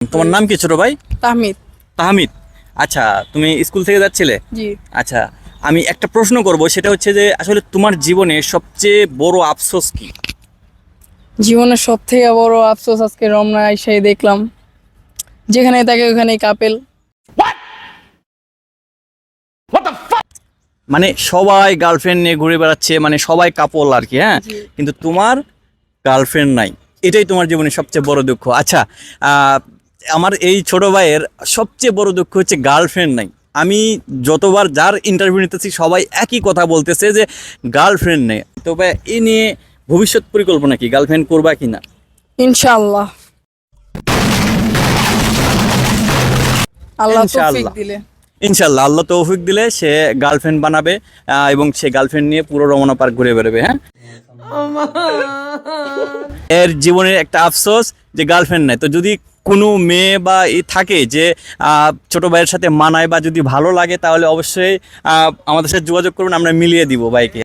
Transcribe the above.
তোমার নাম কি ছোট ভাই? তাহমিদ। তাহমিদ। আচ্ছা তুমি স্কুল থেকে যাচ্ছিলে? জি। আচ্ছা আমি একটা প্রশ্ন করব সেটা হচ্ছে যে আসলে তোমার জীবনে সবচেয়ে বড় আফসোস কি? জীবনের সব থেকে বড় আফসোস আজকে রমনা এসে দেখলাম। যেখানে থাকে ওখানে কাপেল। মানে সবাই গার্লফ্রেন্ড নিয়ে ঘুরে বেড়াচ্ছে মানে সবাই কাপল আর কি হ্যাঁ? কিন্তু তোমার গার্লফ্রেন্ড নাই। এটাই তোমার জীবনে সবচেয়ে বড় দুঃখ। আচ্ছা আহ, আমার এই ছোট ভাইয়ের সবচেয়ে বড় দুঃখ হচ্ছে গার্লফ্রেন্ড নাই। আমি যতবার যার ইন্টারভিউ নিতেছি সবাই একই কথা বলতেছে যে গার্লফ্রেন্ড নেই। তো ভাই এ নিয়ে ভবিষ্যৎ পরিকল্পনা কি? গার্লফ্রেন্ড করবা কি না ইনশাআল্লাহ। আল্লাহ তৌফিক ইনশাআল্লাহ। দিলে। ইনশাল্লাহ আল্লাহ তৌফিক দিলে সে গার্লফ্রেন্ড বানাবে আহ, এবং সে গার্লফ্রেন্ড নিয়ে পুরো রমনা পার্ক ঘুরে বেরোবে হ্যাঁ? এর জীবনের একটা আফসোস যে গার্লফ্রেন্ড নাই। তো যদি কোনো মেয়ে বা ই থাকে যে ছোটো ভাইয়ের সাথে মানায় বা যদি ভালো লাগে তাহলে অবশ্যই আমাদের সাথে যোগাযোগ করুন, আমরা মিলিয়ে দিব বাইকে